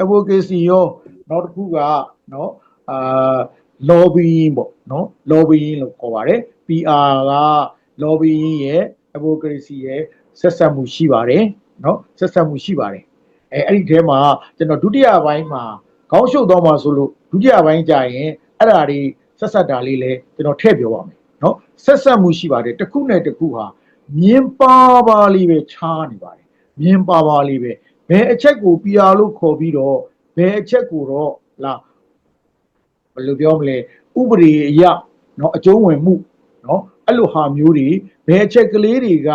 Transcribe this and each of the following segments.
advocacy ရောနောက်တစ်ခုကနော်အာ lobbying ပေါ့နော် lobbying လို့ခေါ်ပါတယ် PR က lobbying ရဲ့ advocacy ရဲ့ဆက်ဆက်မှုရှိပါတယ်နော်ဆက်ဆက်မှုရှိပါတယ်အဲအဲ့ဒီထဲမှာကျွန်တော်ဒုတိယပိုင်းမှာခေါင်းရှုပ်တော့မှာဆိုလို့ဒုတိယပိုင်းကြာရင်အဲ့ဒါတွေဆက်ဆက်တာလေးလည်းကျွန်တော်ထည့်ပြောပါမယ်နော်ဆက်ဆက်မှုရှိပါတယ်တစ်ခုနဲ့တစ်ခုဟာမြင်ပါပါလေးပဲခြားနေပါတယ်မြင်ပါပါလေးပဲ ဘယ်အချက်ကို PR လို့ခေါ်ပြီးတော့ဘယ်အချက်ကိုတော့လာဘယ်လိုပြောမလဲဥပဒေအရနော်အကျုံးဝင်မှုနော်အဲ့လိုဟာမျိုးတွေဘယ်အချက်ကလေးတွေက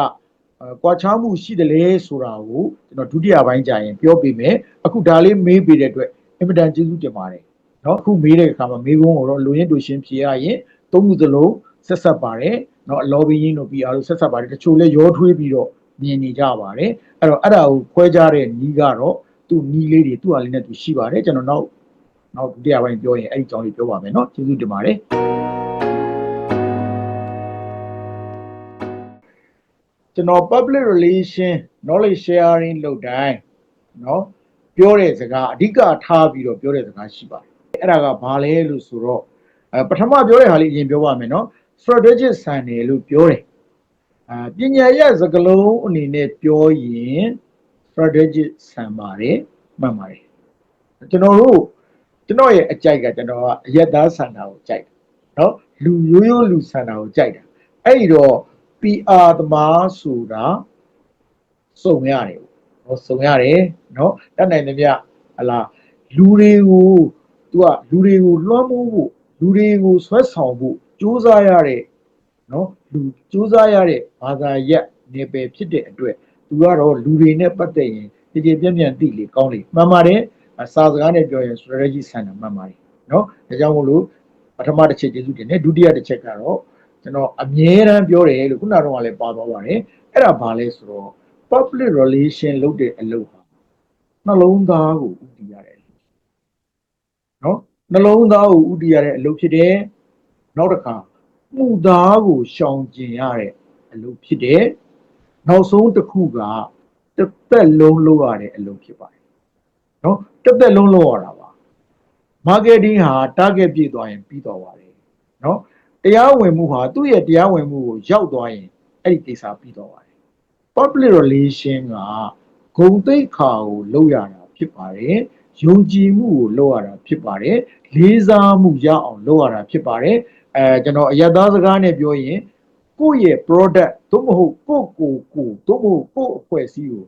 အဲကွာခြားမှုရှိတယ်လေဆိုတာကိုကျွန်တော်ဒုတိယပိုင်းကြာရင်ပြောပြမယ်အခုဒါလေးမေးပေးတဲ့အတွက်အင်မတန်ကျေးဇူးတင်ပါတယ်เนาะအခုမေးတဲ့အခါမှာမေးခွန်းကိုတော့လူရင်းတူရှင်းဖြေရရင်သုံးခုသလုံးဆက်ဆက်ပါတယ်เนาะ lobbying တို့ PR တို့ဆက်ဆက်ပါတယ်တချို့လဲရောထွေးပြီးတော့ မြင်နေကြပါတယ်အဲ့တော့အဲ့ဒါကိုခွဲခြားတဲ့နီးကတော့သူ့နီးလေးတွေသူ့ဟာလေးနဲ့သူရှိပါတယ်ကျွန်တော်နောက်နောက်ဒုတိယပိုင်းပြောရင်အဲ့ဒီအကြောင်းလေးပြောပါမယ်เนาะကျေးဇူးတင်ပါတယ် ကျွန်တော် public relation knowledge sharing လုပ်တိုင်းเนาะပြောတဲ့စကားအဓိကထားပြီးတော့ပြောတဲ့စကားရှိပါတယ်အဲ့ဒါကဘာလဲလို့ဆိုတော့အဲပထမပြောတဲ့ဟာလေးအရင်ပြောပါမယ်เนาะ strategic ဆန်တယ်လို့ပြောတယ် အဲပညာရစကလုံးအနေနဲ့ပြောရင် strategic ဆန်ပါတယ်မှန်ပါတယ်ကျွန်တော်တို့ကျွန်တော်ရဲ့အကြိုက်ကကျွန်တော်ကအယက်သားဆန္ဒကိုကြိုက်တယ်နော်လူရိုးရိုးလူဆန္ဒကိုကြိုက်တာအဲ့ဒီတော့ PR သမားဆိုတာစုံရတယ်ဟောစုံရတယ်နော်တတ်နိုင်သမျှဟလာလူတွေကို तू ကလူတွေကိုလွှမ်းမိုးဖို့လူတွေကိုဆွဲဆောင်ဖို့စ조사ရတဲ့နော် လူကြိုးစားရတဲ့ဘာသာရက်နေပယ်ဖြစ်တဲ့အတွက် तू ကတော့လူတွေနဲ့ပတ်သက်ရင်ကြည်ကြည်ပြန့်ပြန့်သိလေကောင်းလေမှန်ပါတယ်အစာစကားနဲ့ပြောရင် strategy ဆန်တာမှန်ပါတယ်เนาะဒါကြောင့်မို့လို့ပထမတစ်ချက်ကျေးဇူးတင်တယ်ဒုတိယတစ်ချက်ကတော့ ကျွန်တော်အမြဲတမ်းပြောတယ်လို့ခုနကတော့လည်းပါသွားပါတယ်အဲ့ဒါဘာလဲဆိုတော့ public relation လုပ်တဲ့အလုပ်ဟာနှလုံးသားကိုဥတည်ရတယ်နော်နှလုံးသားကိုဥတည်ရတဲ့အလုပ်ဖြစ်တယ်နောက်တစ်ခါ မှုသားကိုရှောင်ကျင်ရတဲ့အလုပ်ဖြစ်တယ်နောက်ဆုံးတစ်ခုကတစ်သက်လုံးလုပ်ရတဲ့အလုပ်ဖြစ်ပါတယ်နော်တစ်သက်လုံးလုပ်ရတာပါ marketing ဟာ target ပြည့်သွားရင်ပြီးသွားပါတယ်နော်တရားဝင်မှုဟာသူ့ရဲ့တရားဝင်မှုကိုရောက်သွားရင်အဲ့ဒီကိစ္စပြီးသွားပါတယ် public relation ကဂုံတိတ်ခါကိုလုပ်ရတာဖြစ်ပါတယ်ယုံကြည်မှုကိုလုပ်ရတာဖြစ်ပါတယ်လေးစားမှုရအောင်လုပ်ရတာဖြစ်ပါတယ် အဲကျွန်တော်အယက်သားစကားနဲ့ပြောရင်ကိုယ့်ရဲ့ product သို့မဟုတ်ကိုယ့်ကိုယ်ကိုသို့မဟုတ်ကိုယ့်အဖွဲ့အစည်းကို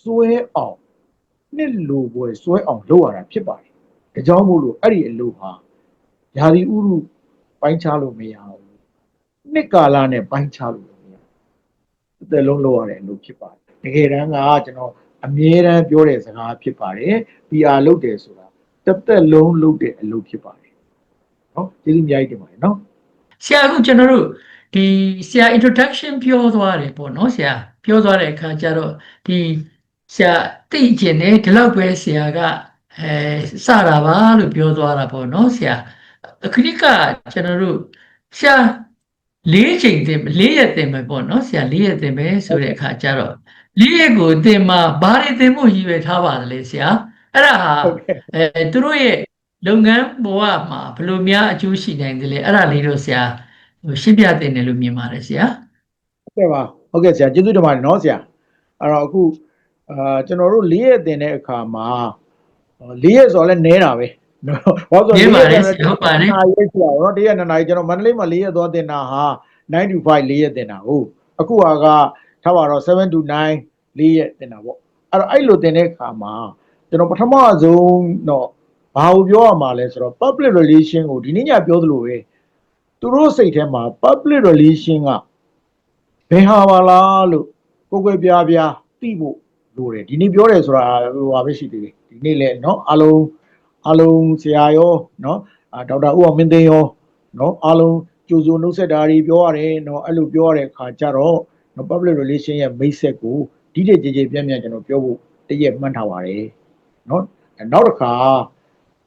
စွဲအောင်နှစ်လိုပွဲစွဲအောင်လုပ်ရတာဖြစ်ပါတယ်ဒါကြောင့်မို့လို့အဲ့ဒီအလုပ်ဟာယာဒီဥရုပိုင်းခြားလို့မရဘူးနှစ်ကာလနဲ့ပိုင်းခြားလို့မရဘူးအသက်လုံးလုပ်ရတဲ့အလုပ်ဖြစ်ပါတယ်တကယ်တမ်းကကျွန်တော်အမြဲတမ်းပြောတဲ့စကားဖြစ်ပါတယ် PR လုပ်တယ်ဆိုတာတစ်သက်လုံးလုပ်တဲ့အလုပ်ဖြစ်ပါတယ်နော်ကျေးဇူးအများကြီးတင်ပါတယ်နော် ဆရာကကျွန်တော်တို့ဒီဆရာ introduction ပြောသွားတယ်ပေါ့နော်ဆရာပြောသွားတဲ့အခါကျတော့ဒီဆရာသိကျင်တယ်ဒီလောက်ပဲဆရာကအဲစတာပါလို့ပြောသွားတာပေါ့နော်ဆရာအခဏကကျွန်တော်တို့ဆရာလေးချိန်တင်လေးရက်တင်မယ်ပေါ့နော်ဆရာလေးရက်တင်မယ်ဆိုတဲ့အခါကျတော့လေးရက်ကိုတင်မှာဘာတွေတင်ဖို့ရည်ရွယ်ထားပါလဲဆရာအဲ့ဒါဟာဟုတ်ကဲ့အဲသူတို့ရဲ့ လုပ်ငန်းဘဝမှာဘယ်လိုများအကျိုးရှိနိုင်တယ်လဲအဲ့ဒါလေးတော့ဆရာဟိုရှင်းပြတင်တယ်လို့မြင်ပါတယ်ဆရာဟုတ်ကဲ့ပါဟုတ်ကဲ့ဆရာကျေးဇူးတင်ပါတယ်နော်ဆရာအဲ့တော့အခုအာကျွန်တော်တို့လေးရက်တင်တဲ့အခါမှာလေးရက်ဆိုတော့လည်းနဲတာပဲနော်ဘာလို့မြဆိုင်တော့ပါလေးတရက်ယ်တင်ဟုတ်ပါတယ်နာရီဆရာနော်တရက်နှစ်နာရီကျွန်တော်မန္တလေးမှာလေးရက်သွားတင်တာဟာ9 to 5လေးရက်တင်တာဟုတ်အခုဟာကထားပါတော့7 to 9လေးရက်တင်တာပေါ့အဲ့တော့အဲ့လိုတင်တဲ့အခါမှာကျွန်တော်ပထမဆုံးတော့ ဘာကိုပြောရမှာလဲဆိုတော့ public relation ကိုဒီနေ့ညပြောသလိုပဲသူတို့စိတ်ထဲမှာ public relation ကဘယ်ဟာပါလားလို့ကိုယ်ကိုယ်ပြားပြားသိဖို့လိုတယ်ဒီနေ့ပြောတယ်ဆိုတာဟိုဟာပဲရှိသေးတယ်ဒီနေ့လဲเนาะအားလုံးအားလုံးဆရာရောเนาะအာဒေါက်တာဦးအောင်မင်းသိန်းရောเนาะအားလုံးကြိုးစိုးနှုတ်ဆက်တာတွေပြောရတယ်เนาะအဲ့လိုပြောရတဲ့အခါကျတော့เนาะ public relation ရဲ့မိတ်ဆက်ကိုဒီတဲ့ကြည်ကြည်ပြန့်ပြန့်ကျွန်တော်ပြောဖို့တည့်ရက်မှန်းထားပါတယ်เนาะနောက်တစ်ခါ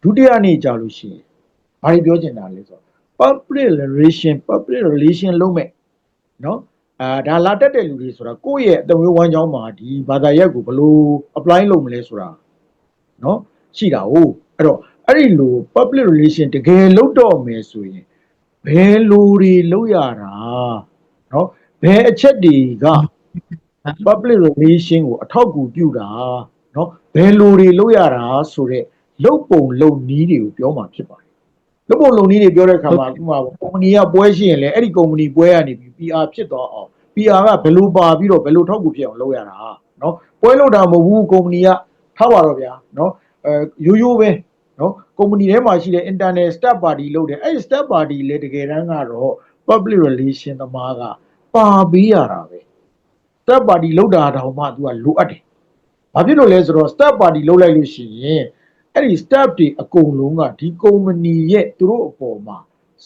ဒုတိယနေ့ကြာလို့ရှိရင်ဘာတွေပြောချင်တာလဲဆိုတော့ public relation public relation လုပ်မဲ့เนาะအာဒါလာတက်တဲ့လူတွေဆိုတာကိုယ့်ရဲ့အတံဝေးဝမ်းကြောင်းမှာဒီဘာသာရပ်ကိုဘယ်လို apply လုပ်မလဲဆိုတာเนาะ ရှိတာဟုတ်အဲ့တော့အဲ့ဒီလို public relation တကယ်လုပ်တော့မယ်ဆိုရင်ဘယ်လိုတွေလုပ်ရတာเนาะဘယ်အချက်တွေက public relation ကိုအထောက်အကူပြုတာเนาะဘယ်လိုတွေလုပ်ရတာဆိုတော့ လုံပုံလုံနီးတွေကိုပြောမှာဖြစ်ပါတယ်လုံပုံလုံနီးတွေပြောတဲ့အခါမှာခုမှကုမ္ပဏီကပွဲရှိရင်လည်းအဲ့ဒီကုမ္ပဏီပွဲကနေပြီး PR ဖြစ်သွားအောင် PR ကဘယ်လိုပါပြီးတော့ဘယ်လိုထောက်ကူဖြစ်အောင်လုပ်ရတာနော်ပွဲလို့တာမဟုတ်ဘူးကုမ္ပဏီကထားပါတော့ဗျာနော်အဲရိုးရိုးပဲနော်ကုမ္ပဏီထဲမှာရှိတဲ့ internal staff party လုပ်တယ်အဲ့ဒီ staff party လည်းတကယ်တမ်းကတော့ public relation သမားကပါပေးရတာပဲ staff party လောက်တာတောင်မှ तू ကလိုအပ်တယ်။ဘာဖြစ်လို့လဲဆိုတော့ staff party လောက်လိုက်လို့ရှိရင် အဲ့ဒီ staff တွေအကုန်လုံးကဒီကုမ္ပဏီရဲ့သူတို့အပေါ်မှာ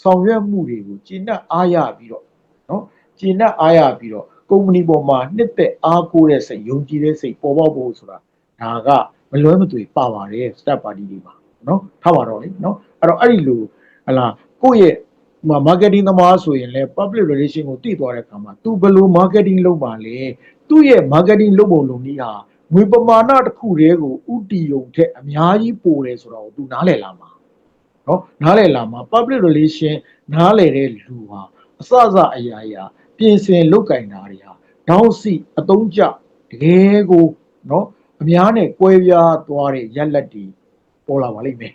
ဆောင်ရွက်မှုတွေကိုကျင့်တတ်အားရပြီးတော့နော်ကျင့်တတ်အားရပြီးတော့ကုမ္ပဏီပေါ်မှာနှစ်သက်အားကိုးတဲ့စိတ်ယုံကြည်တဲ့စိတ်ပေါ်ပေါက်ဖို့ဆိုတာဒါကမလွဲမသွေပါပါတယ် staff party တွေမှာနော်ထားပါတော့လေနော်အဲ့တော့အဲ့ဒီလိုဟလာကိုယ့်ရဲ့ဟို marketing သမားဆိုရင်လည်း public relation ကိုတည်သွားတဲ့အခါမှာ तू ဘယ်လို marketing လုပ်ပါလဲသူ့ရဲ့ marketing လုပ်ပုံလုပ်နည်းဟာ ငွေပမာဏတစ်ခုတည်းကိုဥတီယုံထက်အများကြီးပိုတယ်ဆိုတာကိုသူနားလည်လာမှာနော်နားလည်လာမှာ public relation နားလည်တဲ့လူဟာအစစအရာရာပြင်ဆင်လုတ်ကင်တာတွေဟာဒေါင်းစီအတုံးကြတကယ်ကိုနော်အများနဲ့ကွဲပြားသွားတဲ့ရက်လက်တွေပေါ်လာပါလိမ့်မယ်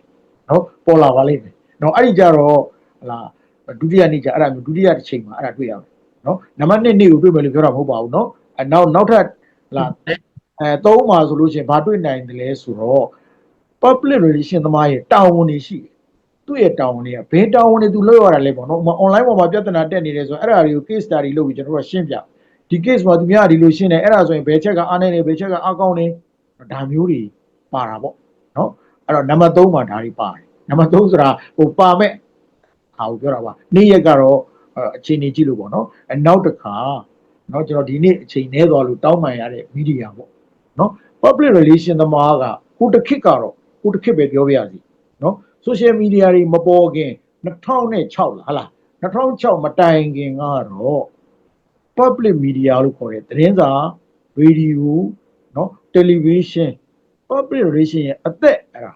နော်ပေါ်လာပါလိမ့်မယ်နော်အဲ့ဒီကြတော့ဟလာဒုတိယနေ့ကျအဲ့ဒါမျိုးဒုတိယတစ်ချိန်မှာအဲ့ဒါတွေ့ရမယ်နော်နံပါတ်1နေ့ကိုတွေ့မယ်လို့ပြောတာမဟုတ်ပါဘူးနော်အနောက်နောက်ထပ်ဟလာ အဲသုံးမှာဆိုလို့ရှိရင်ဘာတွေ့နိုင်တယ်လဲဆိုတော့ public relation သမားရဲ့တာဝန်တွေရှိတယ်သူ့ရဲ့တာဝန်တွေကဘယ်တာဝန်တွေသူလုပ်ရတာလဲပေါ့နော် online ပေါ်မှာပြဿနာတက်နေတယ်ဆိုတော့အဲ့ဒါတွေကို case study လုပ်ပြီးကျွန်တော်တို့ကရှင်းပြဒီ case မှာသူများဒီလိုရှင်းတယ်အဲ့ဒါဆိုရင်ဘယ်ချက်ကအားနိုင်တယ်ဘယ်ချက်ကအကောင်းတယ်ဒါမျိုးတွေပါတာပေါ့နော်အဲ့တော့နံပါတ်3မှာဒါတွေပါတယ်နံပါတ်3ဆိုတာဟိုပါမဲ့ဟာကိုပြောတာပါနေ့ရက်ကတော့အချိန်ကြီးကြည့်လို့ပေါ့နော်အနောက်တစ်ခါနော်ကျွန်တော်ဒီနေ့အချိန်နှဲသွားလို့တောင်းပန်ရတဲ့မီဒီယာပေါ့ เนาะ public relation သမားကကိုတစ်ခေတ်ကတော့ကိုတစ်ခေတ်ပဲပြောပြရစီเนาะ social media တွေမပေါ်ခင်2006လားဟလား2006မတိုင်ခင်ကတော့ public media လို့ခေါ်တဲ့သတင်းစာ radio เนาะ television public relation ရဲ့အသက်အဲ့ဒါ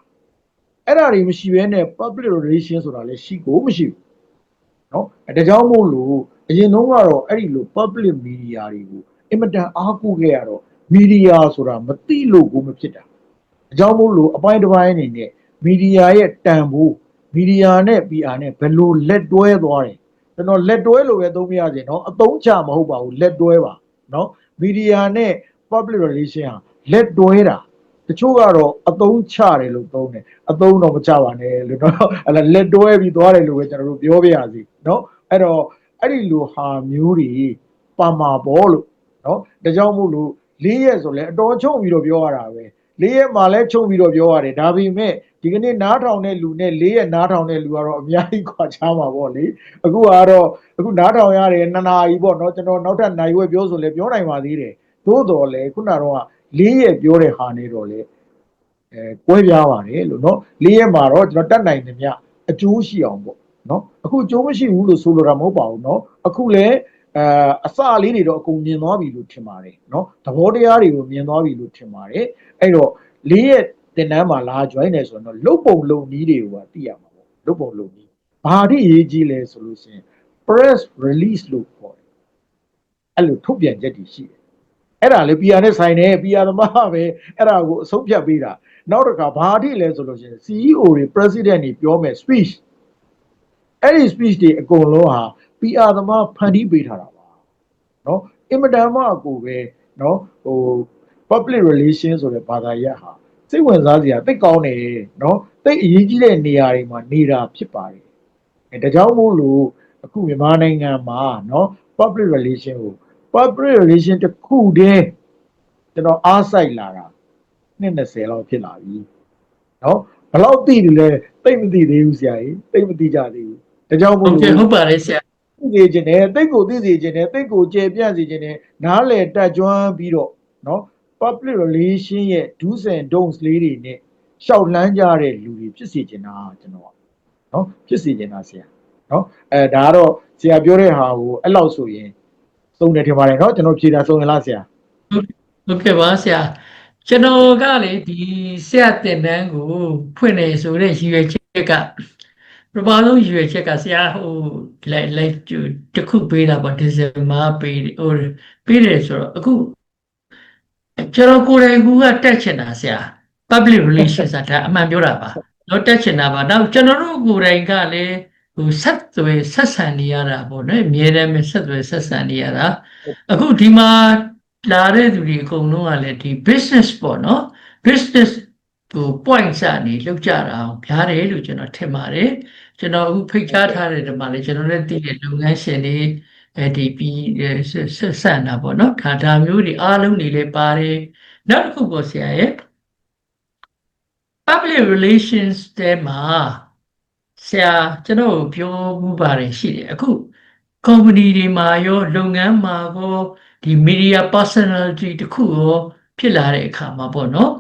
အဲ့ဒါတွေမရှိဘဲနဲ့ public relation ဆိုတာလည်းရှိကိုမရှိဘူးเนาะအဲဒါကြောင့်မို့လို့အရင်တုန်းကတော့အဲ့ဒီလို public media တွေကိုအင်မတန်အားကိုးခဲ့ရတော့ မီဒီယာဆိုတာမသိလို့ကိုမဖြစ်တာအကြောင်းမို့လို့အပိုင်းတစ်ပိုင်းအနေနဲ့မီဒီယာရဲ့တန်ဖိုးမီဒီယာနဲ့ PR နဲ့ဘယ်လိုလက်တွဲသွားတယ်ကျွန်တော်လက်တွဲလို့ပဲသုံးပြရစေနော်အသုံးချမဟုတ်ပါဘူးလက်တွဲပါနော်မီဒီယာနဲ့ public relation ဟာလက်တွဲတာတချို့ကတော့အသုံးချတယ်လို့သုံးတယ်အသုံးတော့မချပါနဲ့လို့တော့အဲ့လက်တွဲပြီးသွားတယ်လို့ပဲကျွန်တော်တို့ပြောပြရစီနော်အဲ့တော့အဲ့ဒီလိုဟာမျိုးတွေပါမာပေါ်လို့နော်ဒါကြောင့်မို့လို့ ၄ရက်ဆိုလဲအတော်ချုပ်ပြီးတော့ပြောရတာပဲ၄ရက်မှလည်းချုပ်ပြီးတော့ပြောရတယ်ဒါပေမဲ့ဒီကနေ့နားထောင်တဲ့လူနဲ့၄ရက်နားထောင်တဲ့လူကတော့အများကြီးခွာခြားမှာပေါ့လေအခုကတော့အခုနားထောင်ရတယ်နှစ်နာရီပေါ့နော်ကျွန်တော်နောက်ထပ်နိုင်ဝဲပြောဆိုလဲပြောနိုင်ပါသေးတယ်သို့တော်လဲခုနကတော့၄ရက်ပြောတဲ့ဟာနေတော့လေအဲကွဲပြားပါတယ်လို့နော်၄ရက်မှာတော့ကျွန်တော်တတ်နိုင်တယ်မြအကျိုးရှိအောင်ပေါ့နော်အခုအကျိုးမရှိဘူးလို့ဆိုလိုတာမဟုတ်ပါဘူးနော်အခုလည်း အာအစလေးတွေတော့အကုန်မြင်သွားပြီလို့ထင်ပါတယ်နော်သဘောတရားတွေကိုမြင်သွားပြီလို့ထင်ပါတယ်အဲ့တော့လေးရက်တင်တန်းမှာလာ join နေဆိုတော့လုတ်ပုံလုံနီးတွေကိုပါသိရမှာပေါ့လုတ်ပုံလုံနီးဘာတိအရေးကြီးလဲဆိုလို့ရှိရင် press release လို့ခေါ်တယ်အဲ့လိုထုတ်ပြန်ချက်တွေရှိတယ်အဲ့ဒါလေ PR နဲ့ဆိုင်တယ် PR သမားပဲအဲ့ဒါကိုအဆုံးဖြတ်ပေးတာနောက်တစ်ခါဘာတိလဲဆိုလို့ရှိရင် CEO တွေ president တွေပြောမယ် speech အဲ့ဒီ speech တွေအကုန်လုံးဟာ PR သမားဖန်တီးပေးထားတာပါเนาะအင်မတန်မှအကိုပဲเนาะဟို public relation ဆိုတဲ့ဘာသာရပ်ဟာစိတ်ဝင်စားစရာသိကောင်းတယ်เนาะသိအရေးကြီးတဲ့နေရာတွေမှာနေတာဖြစ်ပါတယ်အဲဒါကြောင့်မို့လို့အခုမြန်မာနိုင်ငံမှာเนาะ public relation ကို public relation တစ်ခုတည်းကျွန်တော်အားစိုက်လာတာနှစ်20လောက်ဖြစ်လာပြီเนาะဘယ်လောက်သိတယ်လဲသိမသိသေးဘူးဆရာကြီးသိမသိကြသေးဘူးဒါကြောင့် ဟု မို့ တ်ကဲ့ လို့ ဟုတ်ပါတယ်ဆရာ သိစေခြင်းနဲ့တိတ်ကိုသိစေခြင်းနဲ့တိတ်ကိုကျေပြန့်စေခြင်းနဲ့နားလည်တက်ကြွပြီးတော့နော် public relation ရဲ့ do's and don'ts လေးတွေနဲ့ရှောက်လန်းကြတဲ့လူတွေဖြစ်စေချင်တာကျွန်တော်ကနော်ဖြစ်စေချင်တာဆရာနော်အဲဒါကတော့ဆရာပြောတဲ့ဟာကိုအဲ့လောက်ဆိုရင်သုံးတယ်ထင်ပါတယ်နော်ကျွန်တော်ဖြေတာသုံးရလားဆရာဟုတ်ကဲ့ပါဆရာကျွန်တော်ကလေဒီဆရာတင်တန်းကိုဖွင့်နေဆိုတဲ့ရည်ရွယ်ချက်က ပထမဆုံးရည်ရွယ်ချက်ကဆရာဟိုလိုက်လိုက်တစ်ခုပေးတာပေါ့ဒီဇင်ဘာပေးဟိုပေးတယ်ဆိုတော့အခုကျွန်တော်ကိုယ်တိုင်ကူကတက်ချင်တာဆရာ public relations ဆိုတာအမှန်ပြောတာပါတော့တက်ချင်တာပါနောက်ကျွန်တော်တို့ကိုယ်တိုင်ကလည်းဟိုဆက်သွယ်ဆက်ဆံနေရတာပေါ့နော်အမြဲတမ်းပဲဆက်သွယ်ဆက်ဆံနေရတာအခုဒီမှာလာတဲ့သူတွေအကုန်လုံးကလည်းဒီ business ပေါ့နော် business ကို point စနေလောက်ကြတာအောင်ဖြားတယ်လို့ကျွန်တော်ထင်ပါတယ်ကျွန်တော်အခုဖိတ်ကြားထားတဲ့ဒီမှာလည်းကျွန်တော်လည်းသိတဲ့လုပ်ငန်းရှင်တွေအဲဒီပြီးဆက်ဆံတာပေါ့နော်ဒါဒါမျိုးတွေအားလုံးတွေလည်းပါတယ်နောက်တစ်ခုပေါ့ဆရာရဲ့ public relations တဲမှာဆရာကျွန်တော်ပြောမှုပါတယ်ရှိတယ်အခု company တွေမှာရောလုပ်ငန်းမှာရောဒီ media personality တခုရောဖြစ်လာတဲ့အခါမှာပေါ့နော်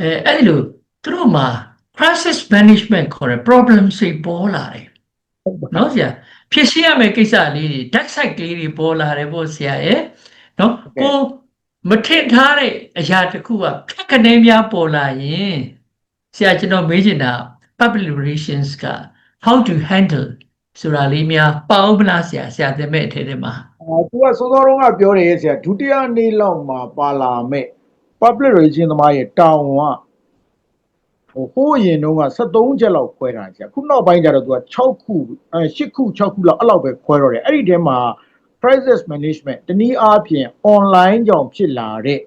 အဲအဲ့ဒီလိုသူတို့မှာ crisis management ခေါ်တဲ့ problem စိပေါ်လာတယ်နော်ဆရာဖြစ်ရှင်းရမယ့်ကိစ္စလေးတွေ dark side ကလေးတွေပေါ်လာတယ်ပေါ့ဆရာရဲ့နော်ကိုမထင်ထားတဲ့အရာတစ်ခုကဖြတ်ကနေများပေါ်လာရင်ဆရာကျွန်တော်မေးချင်တာ public relations က how to handle ဆိုတာလေးများပေါင်းမလားဆရာဆရာသင်မဲ့အထက်ထဲမှာအာသူကစောစောတုန်းကပြောတယ်ဆရာဒုတိယနေ့လောက်မှာပါလာမဲ့ public relation သမားရဲ့တောင်းကဟိုဟိုးအရင်တုန်းက73ချက်လောက်ခွဲတာဆရာခုနောက်ပိုင်းကျတော့သူက6ခုအဲ8ခု6ခုလောက်အဲ့လောက်ပဲခွဲတော့တယ်အဲ့ဒီထဲမှာ crisis management တနည်းအားဖြင့် online ကြောင့်ဖြစ်လာတဲ့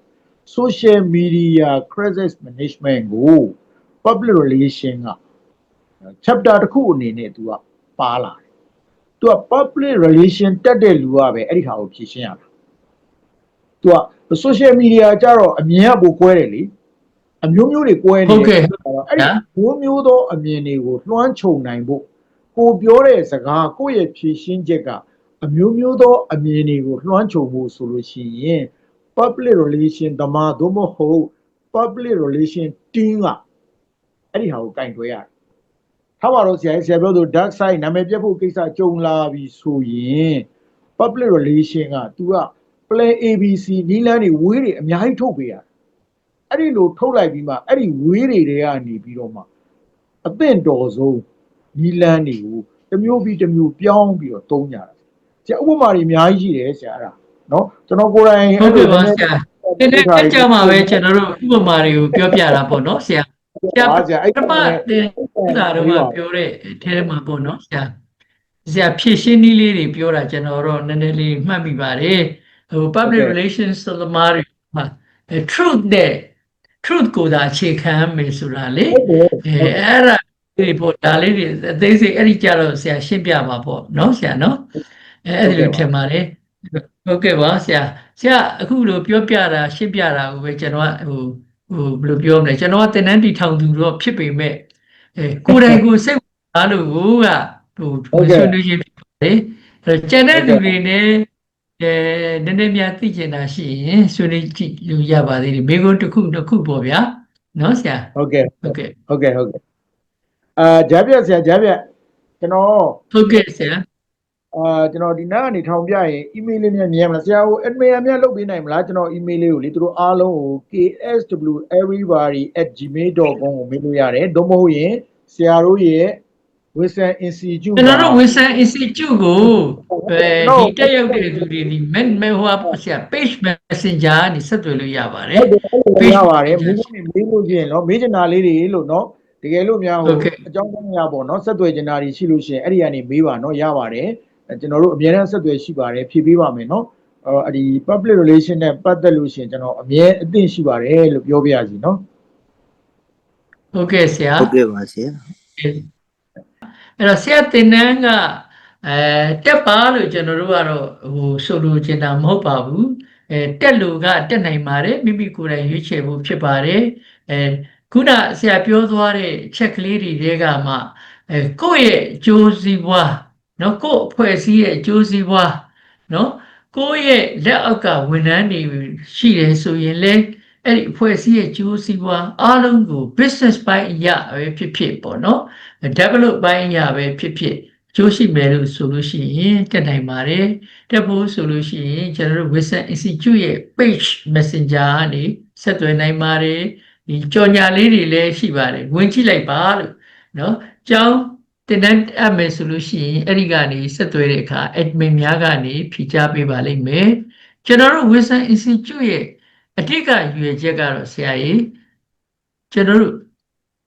social media crisis management ကို public relation က chapter တစ်ခုအနေနဲ့သူကပါလာတယ်သူက public relation တက်တဲ့လူကပဲအဲ့ဒီဟာကိုဖြေရှင်းရတာ သူက social media ကြတော့အမြင်ကပိုကွဲတယ်လေအမျိုးမျိုးတွေကွဲနေဟုတ်ကဲ့အဲ့ဒီမျိုးမျိုးသောအမြင်တွေကိုလွှမ်းခြုံနိုင်ဖို့ကိုပြောတဲ့စကားကိုယ့်ရဲ့ဖြေရှင်းချက်ကအမျိုးမျိုးသောအမြင်တွေကိုလွှမ်းခြုံဖို့ဆိုလို့ရှိရင် public relation သမားသို့မဟုတ် public relation team ကအဲ့ဒီဟာကိုကင်တွဲရတယ်ထားပါတော့ဆရာကြီးဆရာပြောသူ dark side နာမည်ပြတ်ဖို့ကိစ္စကြုံလာပြီဆိုရင် public relation က तू က play abc နီးလန်းတွေဝေးတွေအများကြီးထုတ်ပေးရတယ်အဲ့ဒီလိုထုတ်လိုက်ပြီးမှအဲ့ဒီဝေးတွေတွေကနေပြီးတော့မှအသင့်တော်ဆုံးနီးလန်းတွေကိုတစ်မျိုးပြီးတစ်မျိုးပြောင်းပြီးတော့သုံးကြတာဆရာဥပမာတွေအများကြီးရှိတယ်ဆရာအဲ့ဒါနော်ကျွန်တော်ကိုယ်တိုင်ဟုတ်ကဲ့ပါဆရာဒီနေ့ကကြမှာပဲကျွန်တော်တို့ဥပမာတွေကိုပြောပြတာပေါ့နော်ဆရာဆရာပါဆရာအဲ့ပထမတင်တာတော့ပြောတဲ့အထဲမှာပေါ့နော်ဆရာဆရာဖြည့်ရှင်းနည်းလေးတွေပြောတာကျွန်တော်တော့နည်းနည်းလေးမှတ်မိပါတယ် ဟို public relations ဆိုသမားတွေမှာအဲ truth နဲ့ truth ကိုသာအခြေခံမယ်ဆိုတာလေဟုတ်တယ်အဲအဲ့ဒါဒီပေါ့ဒါလေးတွေအသေးစိတ်အဲ့ဒီကြတော့ဆရာရှင်းပြပါပေါ့နော်ဆရာနော်အဲအဲ့ဒီလိုထင်ပါတယ်ဟုတ်ကဲ့ပါဆရာဆရာအခုလိုပြောပြတာရှင်းပြတာကိုပဲကျွန်တော်ကဟိုဟိုဘယ်လိုပြောမလဲကျွန်တော်ကတင်တန်းတီထောင်သူတော့ဖြစ်ပေမဲ့အဲကိုယ်တိုင်ကိုယ်စိတ်ဝင်စားလို့ကိုကဟိုဆွေးနွေးခြင်းဖြစ်ပါတယ်အဲကျန်တဲ့သူတွေနဲ့ အဲနည်းနည်းများသိချင်တာရှိရင်ဆွေးနွေးကြည့်လို့ရပါသေးတယ်မိကုန်းတစ်ခုတစ်ခုပေါ့ဗျာနော်ဆရာဟုတ်ကဲ့ဟုတ်ကဲ့ဟုတ်ကဲ့ဟုတ်ကဲ့အာဂျာပြက်ဆရာဂျာပြက်ကျွန်တော်ဟုတ်ကဲ့ဆရာအာကျွန်တော်ဒီနားကနေထောင်ပြရင် email လေးများမြင်မလားဆရာဟို admin အများလုပ်ပေးနိုင်မလားကျွန်တော် email လေးကိုလေသူတို့အားလုံးကို ksweverybody@gmail.com ကိုမေးလို့ရတယ်သို့မဟုတ်ရင်ဆရာတို့ရဲ့ ဝေဆန် institute ကျွန်တော်တို့ဝေဆန် institute ကိုအဲဒီတက်ရောက်တဲ့သူတွေဒီ men men ဟိုပေါ့ဆရာ page messenger ကနေဆက်သွယ်လို့ရပါတယ်ဟုတ်တယ်ရပါတယ်မင်းကမေးလို့ရှင်နော်မေးချင်တာလေးတွေလို့နော်တကယ်လို့များဟိုအကြောင်းအရာပေါ့နော်ဆက်သွယ်ချင်တာတွေရှိလို့ရှင်အဲ့ဒီကနေမေးပါနော်ရပါတယ်ကျွန်တော်တို့အများအားဆက်သွယ်ရှိပါတယ်ဖြည့်ပေးပါမယ်နော်အဲဒီ public relation နဲ့ပတ်သက်လို့ရှင်ကျွန်တော်အမြဲအသင့်ရှိပါတယ်လို့ပြောပြရစီနော်ဟုတ်ကဲ့ဆရာဟုတ်ကဲ့ပါဆရာ အဲ့တော့ဆရာတင်နန်းကအဲတက်ပါလို့ကျွန်တော်တို့ကတော့ဟိုဆိုလိုချင်တာမဟုတ်ပါဘူးအဲတက်လို့ကတက်နိုင်ပါတယ်မိမိကိုယ်တိုင်ရွေးချယ်ဖို့ဖြစ်ပါတယ်အဲခုနဆရာပြောသွားတဲ့ချက်ကလေးတွေကမှအဲကိုယ့်ရဲ့ကြိုးစည်းပွားနော်ကိုယ့်အဖွဲ့အစည်းရဲ့ကြိုးစည်းပွားနော်ကိုယ့်ရဲ့လက်အောက်ကဝန်ထမ်းတွေရှိတယ်ဆိုရင်လည်း အဲ့ဒီအဖွဲ့အစည်းရဲ့ကျိုးစီးပွားအားလုံးကို business ပိုင်းအရာပဲဖြစ်ဖြစ်ပေါ့နော် develop ပိုင်းအရာပဲဖြစ်ဖြစ်ကျိုးရှိမယ်လို့ဆိုလို့ရှိရင်တက်နိုင်ပါတယ်တက်ဖို့ဆိုလို့ရှိရင်ကျွန်တော်တို့ Wisdom Institute ရဲ့ page messenger ကနေဆက်သွယ်နိုင်ပါတယ်ဒီကြော်ညာလေးတွေလည်းရှိပါတယ်ဝင်ကြည့်လိုက်ပါလို့နော်ကျောင်းတင်တန်းအပ်မယ်ဆိုလို့ရှိရင်အဲ့ဒီကနေဆက်သွယ်တဲ့အခါ admin များကနေဖြေကြားပေးပါလိမ့်မယ်ကျွန်တော်တို့ Wisdom Institute ရဲ့ အထက်ကရွေချက်ကတော့ဆရာကြီးကျွန်တော်တို့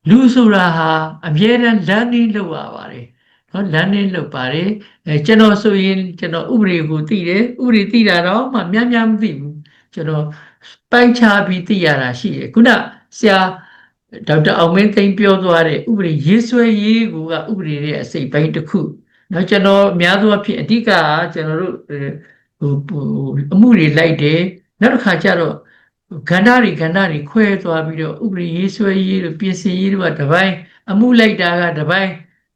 လူဆိုတာဟာအမြဲတမ်း learning လုပ်ရပါတယ်နော် learning လုပ်ပါတယ်အဲကျွန်တော်ဆိုရင်ကျွန်တော်ဥပဒေကိုသိတယ်ဥပဒေသိတာတော့မှများများမသိဘူးကျွန်တော်ပိုင်းခြားပြီးသိရတာရှိတယ်ခုနဆရာဒေါက်တာအောင်မင်းသိန်းပြောသွားတဲ့ဥပဒေရေးဆွဲရေးကိုကဥပဒေရဲ့အစိတ်ပိုင်းတစ်ခုနော်ကျွန်တော်အများသောအားဖြင့်အဓိကကကျွန်တော်တို့အဲဟိုဟိုအမှုတွေလိုက်တယ်နောက်တစ်ခါကျတော့ ကဏ္ဍတွေကဏ္ဍတွေခွဲသွားပြီးတော့ဥပဒေရေးဆွဲရေးတို့ပြင်ဆင်ရေးတို့ကတစ်ပိုင်းအမှုလိုက်တာကတစ်ပိုင်း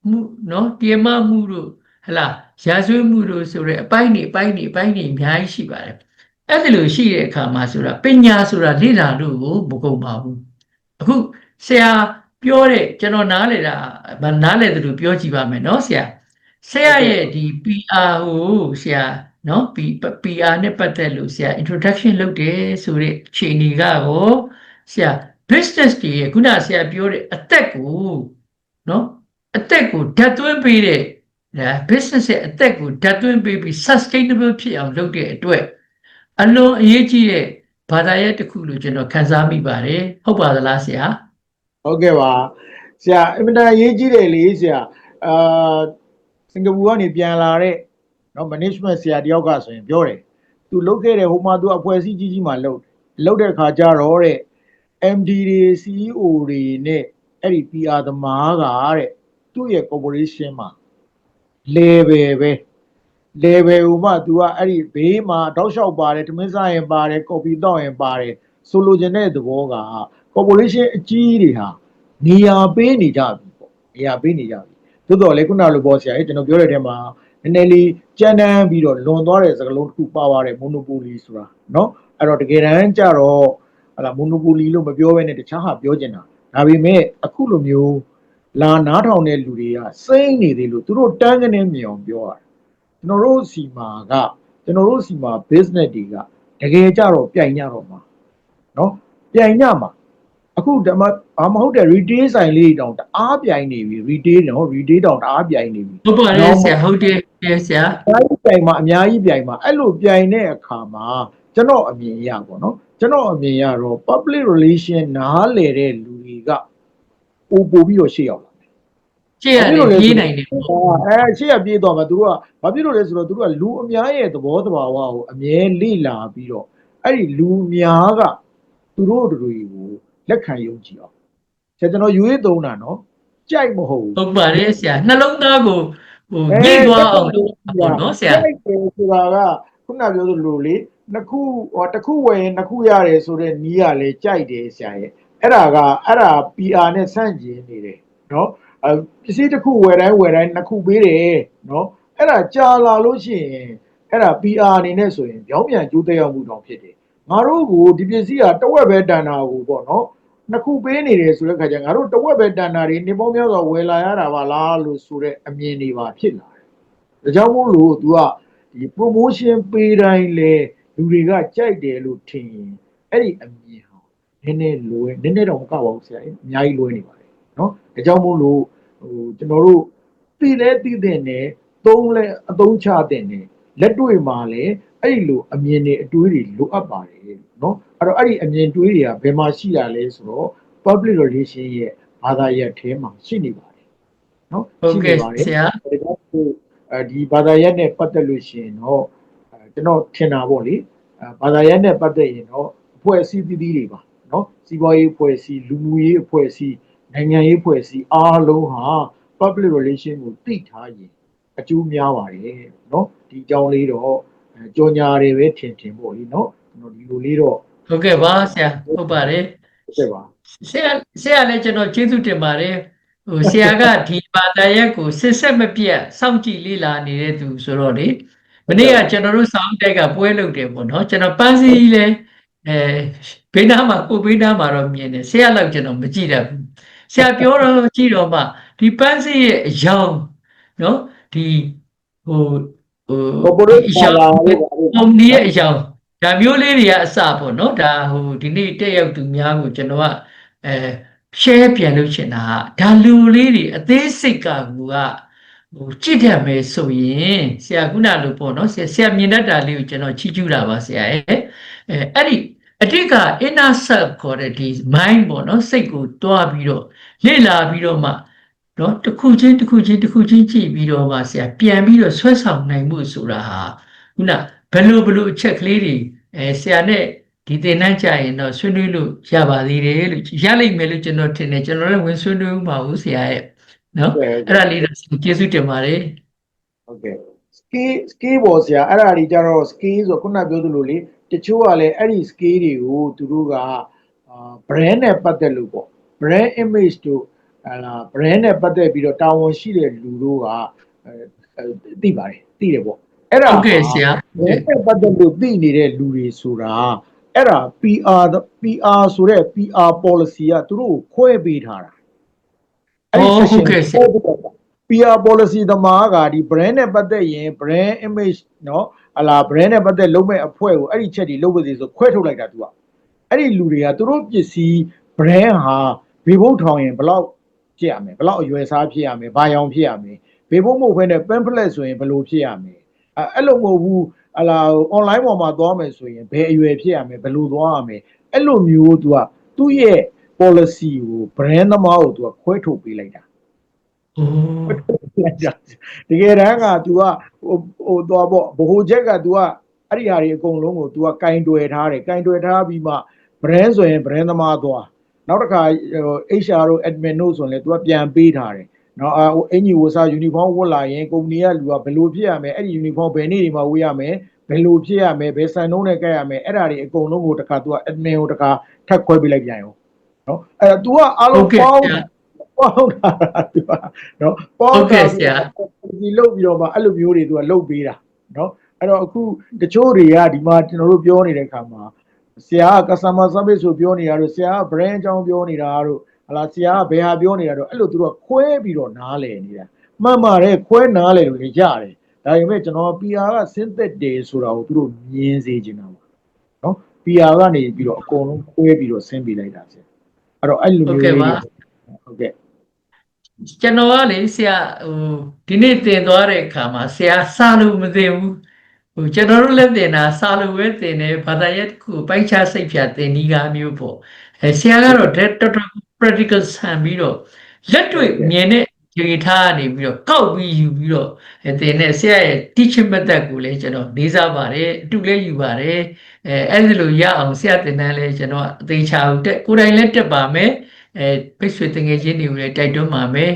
မှုနော်တေမမှုတို့ဟလာရာဇဝတ်မှုတို့ဆိုရဲအပိုင်းနေအပိုင်းနေအပိုင်းနေအများကြီးရှိပါတယ်အဲ့ဒီလိုရှိတဲ့အခါမှာဆိုတာပညာဆိုတာလေ့လာလို့ကိုမကုန်ပါဘူးအခုဆရာပြောတဲ့ကျွန်တော်နားလေတာဗာနားလေတယ်လို့ပြောကြည့်ပါမယ်နော်ဆရာဆရာရဲ့ဒီ PR ကိုဆရာ နော် P PR နဲ့ပတ်သက်လို့ဆရာ introduction လုပ်တယ်ဆိုတဲ့ခြေအနေကကိုဆရာ business တွေရဲ့ခုနဆရာပြောတဲ့အသက်ကိုနော်အသက်ကိုဓာတ်သွင်းပေးတဲ့ဒါ business ရဲ့အသက်ကိုဓာတ်သွင်းပေးပြီး sustainable ဖြစ်အောင်လုပ်တဲ့အတွက်အလွန်အရေးကြီးတဲ့ဘာသာရပ်တစ်ခုလို့ကျွန်တော်ခန်းစားမိပါတယ်ဟုတ်ပါသလားဆရာဟုတ်ကဲ့ပါဆရာအင်မတန်အရေးကြီးတယ်လေဆရာအာစင်ကာပူကနေပြန်လာတဲ့ နော် management ဆရာတယောက်ကဆိုရင်ပြောတယ်သူလုပ်ခဲ့တယ်ဟိုမှာသူအဖွဲ့အစည်းကြီးကြီးမှာလုပ်လုပ်တဲ့ခါကျတော့တဲ့ MD တွေ CEO တွေနဲ့အဲ့ဒီ PR သမားကတဲ့သူ့ရဲ့ corporation မှာ level ပဲ level ဟိုမှသူကအဲ့ဒီဘေးမှာတောက်လျှောက်ပါတယ်တမင်းစားရင်ပါတယ် copy တောက်ရင်ပါတယ်ဆိုလိုချင်တဲ့သဘောက corporation အကြီးတွေဟာနေရာပေးနေကြပြီပေါ့နေရာပေးနေကြပြီသို့တော်လည်းခုနလိုပေါ်ဆရာကြီးကျွန်တော်ပြောတဲ့အထဲမှာ နည်းနည်းလေးကြမ်းတမ်းပြီးတော့လွန်သွားတဲ့စကားလုံးတစ်ခုပါပါတယ် monopoly ဆိုတာเนาะအဲ့တော့တကယ်တမ်းကျတော့ဟလာ monopoly လို့မပြောဘဲနဲ့တခြားဟာပြောချင်တာဒါပေမဲ့အခုလိုမျိုးလာနားထောင်တဲ့လူတွေကစိမ့်နေသေးလို့သူတို့တန်းကနေမြင်အောင်ပြောရတယ်ကျွန်တော်တို့စီမှာကကျွန်တော်တို့စီမှာ business တွေကတကယ်ကြတော့ပြိုင်ကြတော့မှာเนาะပြိုင်ကြမှာ အခုဓမ္မဘာမဟုတ်တဲ့ retail ဆိုင်လေးတောင်တအားပြိုင်နေပြီ retail နော် retail တောင်တအားပြိုင်နေပြီဟုတ်ပါတယ်ဆရာဟုတ်တယ်ဆရာအများကြီးပြိုင်မှာအများကြီးပြိုင်မှာအဲ့လိုပြိုင်တဲ့အခါမှာကျွန်တော်အမြင်အရပေါ့နော်ကျွန်တော်အမြင်ရတော့ public relation နားလေတဲ့လူတွေကပို့ပို့ပြီးတော့ရှေ့ရောက်လာရှေ့ရတယ်ပြေးနိုင်တယ်ပေါ့အဲရှေ့ရပြေးသွားမှာသူတို့ကဘာဖြစ်လို့လဲဆိုတော့သူတို့ကလူအများရဲ့သဘောတဘာဝကိုအမြဲလေ့လာပြီးတော့အဲ့ဒီလူများကသူတို့တွေကို လက်ခံယုံကြည်အောင်ဆရာကျွန်တော်ယူရေးသုံးတာနော်ကြိုက်မဟုတ်ဘူးဟုတ်ပါတယ်ဆရာနှလုံးသားကိုဟိုညှိသွားအောင်လုပ်ပေါ့နော်ဆရာကြိုက်တယ်ဆိုတာကခုနပြောသလိုလေနှစ်ခုဟောတစ်ခုဝယ်ရင်နှစ်ခုရတယ်ဆိုတော့နီးရလေကြိုက်တယ်ဆရာရဲ့အဲ့ဒါကအဲ့ဒါ PR နဲ့ဆန့်ကျင်နေတယ်နော်အပစ္စည်းတစ်ခုဝယ်တိုင်းဝယ်တိုင်းနှစ်ခုပေးတယ်နော်အဲ့ဒါကြာလာလို့ရှိရင်အဲ့ဒါ PR အနေနဲ့ဆိုရင်ပြောင်းပြန်ကျိုးတက်ရောက်မှုတောင်ဖြစ်တယ်ငါတို့ကိုဒီပစ္စည်းကတဝက်ပဲတန်တာကိုပေါ့နော် နှစ်ခုပေးနေတယ်ဆိုတဲ့ခါကျငါတို့တဝက်ပဲတန်တာတွေနေပေါင်းများစွာဝယ်လာရတာပါလားလို့ဆိုတဲ့အမြင်တွေပါဖြစ်လာတယ်။ဒါကြောင့်မို့လို့ तू ကဒီ promotion ပေးတိုင်းလဲလူတွေကကြိုက်တယ်လို့ထင်ရင်အဲ့ဒီအမြင်ဟာနည်းနည်းလွယ်နည်းနည်းတော့မကပါဘူးဆရာကြီးအများကြီးလွယ်နေပါတယ်နော်။ဒါကြောင့်မို့လို့ဟိုကျွန်တော်တို့သိလဲသိတဲ့နဲ့သုံးလဲအသုံးချတဲ့နဲ့လက်တွေ့မှာလဲအဲ့ဒီလိုအမြင်တွေအတွေးတွေလိုအပ်ပါတယ်နော် အဲ့တော့အဲ့ဒီအမြင်တွေးတွေကဘယ်မှာရှိရလဲဆိုတော့ public relation ရဲ့ဘာသာရပ်ထဲမှာရှိနေပါတယ်နော်ဟုတ်ကဲ့ရှိနေပါတယ်ဆရာဒါကြောင့်မို့အဲဒီဘာသာရပ်နဲ့ပတ်သက်လို့ရှိရင်တော့အဲကျွန်တော်ထင်တာပေါ့လေအဲဘာသာရပ်နဲ့ပတ်သက်ရင်တော့အဖွဲ့အစည်းသီးသီးတွေပါနော်စီးပွားရေးအဖွဲ့အစည်းလူမှုရေးအဖွဲ့အစည်းနိုင်ငံရေးအဖွဲ့အစည်းအားလုံးဟာ public relation ကိုသိထားရင်အကျိုးများပါတယ်နော်ဒီအကြောင်းလေးတော့အဲကြော်ညာတွေပဲထင်ထင်ပေါ့လေနော်ကျွန်တော်ဒီလိုလေးတော့ ဟုတ်ကဲ့ပါဆရာဟုတ်ပါတယ်ဖြစ်ပါဆရာဆရာလည်းကျွန်တော်ကျေးဇူးတင်ပါတယ်ဟိုဆရာကဒီဘာသာရပ်ကိုစစ်ဆက်မပြတ်စောင့်ကြည့်လေ့လာနေတဲ့သူဆိုတော့လေမနေ့ကကျွန်တော်တို့စောင်းတက်ကပွဲလုပ်တယ်ပေါ့နော်ကျွန်တော်ပန်းစည်းလဲအဲဘေးနားမှာကိုဘေးနားမှာတော့မြင်တယ်ဆရာလောက်ကျွန်တော်မကြည့်တတ်ဘူးဆရာပြောတော့ကြည့်တော့မှဒီပန်းစည်းရဲ့အယောင်နော်ဒီဟိုဟို corporate အယောင်ပါလာလို့ပါလို့ပုံဒီရဲ့အယောင် ဒါမျိုးလေးတွေကအစပေါ့နော်ဒါဟိုဒီနေ့တက်ရောက်သူများကိုကျွန်တော်ကအဲ share ပြန်လုပ်ချင်တာကဒါလူလေးတွေအသေးစိတ်ကကူကဟိုကြည့်တတ်မယ်ဆိုရင်ဆရာခုနလိုပေါ့နော်ဆရာဆရာမြင်တတ်တာလေးကိုကျွန်တော်ချီးကျူးတာပါဆရာရဲ့အဲအဲ့ဒီအတိတ်က inner self ခေါ်တဲ့ဒီ mind ပေါ့နော်စိတ်ကိုတွားပြီးတော့လေ့လာပြီးတော့မှနော်တစ်ခုချင်းတစ်ခုချင်းတစ်ခုချင်းကြည့်ပြီးတော့မှဆရာပြန်ပြီးတော့ဆွဲဆောင်နိုင်မှုဆိုတာဟာခုန ဘယ်လိုဘယ်လိုအချက်ကလေးတွေအဲဆရာနဲ့ဒီသင်တန်းကြရင်တော့ဆွေးနွေးလို့ရပါသေးတယ်လို့ရလိမ့်မယ်လို့ကျွန်တော်ထင်တယ်ကျွန်တော်လည်းဝင်ဆွေးနွေးမှာဘူးဆရာရဲ့နော်ဟုတ်ကဲ့အဲ့ဒါလေးတော့ကျေးဇူးတင်ပါတယ်ဟုတ်ကဲ့ skill skill ပေါ်ဆရာအဲ့ဒါတွေကြတော့ skill ဆိုခုနပြောသလိုလေတချို့ကလည်းအဲ့ဒီ skill တွေကိုသူတို့ကအာ brand နဲ့ပတ်သက်လို့ပေါ့ brand image တို့ဟာလာ brand နဲ့ပတ်သက်ပြီးတော့တာဝန်ရှိတဲ့လူတို့ကအဲအဲသိပါတယ်သိတယ်ပေါ့ အဲ့ဒါ ဟုတ်ကဲ့ဆရာ brand နဲ့ပတ်သက်လို့သိနေတဲ့လူတွေဆိုတာအဲ့ဒါ PR PR ဆိုတဲ့ PR policy ကသူတို့ကိုခွဲပေးထားတာ ဟုတ်ဟုတ်ကဲ့ဆရာ PR policy သမားကဒီ brand နဲ့ပတ်သက်ရင် brand image เนาะဟလာ brand နဲ့ပတ်သက်လုပ်မဲ့အဖွဲ့ကိုအဲ့ဒီချက်တွေလုပ်ပါစေဆိုခွဲထုတ်လိုက်တာ तू อ่ะအဲ့ဒီလူတွေကသူတို့ပစ္စည်း brand ဟာဘေဘုတ်ထောင်ရင်ဘယ်လောက်ဖြစ်ရမလဲဘယ်လောက်အရွယ်စားဖြစ်ရမလဲဘာရောင်ဖြစ်ရမလဲဘေဘုတ်မဟုတ်ဘဲနဲ့ pamphlet ဆိုရင်ဘယ်လိုဖြစ်ရမလဲ အဲ့လိုမဟုတ်ဘူးဟလာ online ပေါ်မှာသွားမယ်ဆိုရင်ဘယ်အရွယ်ဖြစ်ရမလဲဘယ်လိုသွားရမလဲအဲ့လိုမျိုး तू ကသူ့ရဲ့ policy ကို brand သမားကို तू ကခွဲထုတ်ပေးလိုက်တာတကယ်တမ်းက तू ကဟိုသွားပေါ့ဘ ਹੁ ချက်က तू ကအဲ့ဒီဟာတွေအကုန်လုံးကို तू ကကင်တွယ်ထားတယ်ကင်တွယ်ထားပြီးမှ brand ဆိုရင် brand သမားသွားနောက်တစ်ခါဟို HR တို့ admin တို့ဆိုရင်လည်း तू ကပြန်ပေးထားတယ် နော်အာအင်ဂျီဝစားယူနီဖောင်းဝတ်လာရင်ကုမ္ပဏီကလူကဘယ်လိုဖြစ်ရမလဲအဲ့ဒီယူနီဖောင်းဘယ်နေ့ဒီမှာဝေးရမလဲဘယ်လိုဖြစ်ရမလဲဘယ်စံနှုန်းနဲ့ကပ်ရမလဲအဲ့ဒါတွေအကုန်လုံးကိုတခါ तू က admin ကိုတခါထပ်ခွဲပေးလိုက်ပြန်ရောနော်အဲ့တော့ तू ကအားလုံးပေါင်းပေါင်းတာ तू ကနော်ပေါင်းတာဒီလုတ်ပြီးတော့မှအဲ့လိုမျိုးတွေ तू ကလုတ်ပေးတာနော်အဲ့တော့အခုတချို့တွေကဒီမှာကျွန်တော်တို့ပြောနေတဲ့ခါမှာဆရာက customer service ဆိုပြောနေတာတို့ဆရာက brand အကြောင်းပြောနေတာတို့ ဟလာဆရာကဘယ်ဟာပြောနေတာတော့အဲ့လိုသူတို့ကခွဲပြီးတော့နားလည်နေတာမှန်ပါတယ်ခွဲနားလည်လို့ရတယ်ဒါပေမဲ့ကျွန်တော် PR က synthetic တယ်ဆိုတာကိုသူတို့မြင်စေချင်တာပါနော် PR ကနေပြီးတော့အကုန်လုံးခွဲပြီးတော့ဆင်းပေးလိုက်တာဆရာအဲ့တော့အဲ့လိုမျိုးဟုတ်ကဲ့ပါဟုတ်ကဲ့ကျွန်တော်ကလေဆရာဟိုဒီနေ့တင်သွားတဲ့အခါမှာဆရာစာလို့မသိဘူးဟိုကျွန်တော်တို့လည်းတင်တာစာလို့ပဲတင်တယ်ဘာသာရပ်တစ်ခုပိုင်းခြားစိတ်ဖြာတင်ဒီကားမျိုးပေါ့အဲဆရာကတော့တော်တော် practical ဆန်ပြီးတော့လက်တွေ့မြင်တဲ့ကြေထားကနေပြီးတော့ကောက်ပြီးယူပြီးတော့အဲသင်တဲ့ဆရာရဲ့ teaching method ကိုလည်းကျွန်တော်လေးစားပါတယ်အတူလည်းယူပါတယ်အဲအဲ့ဒီလိုရအောင်ဆရာသင်တန်းလည်းကျွန်တော်အသေးချာတက်ကိုယ်တိုင်လည်းတက်ပါမယ်အဲပိတ်ဆွေတငယ်ချင်းတွေကိုလည်းတိုက်တွန်းပါမယ်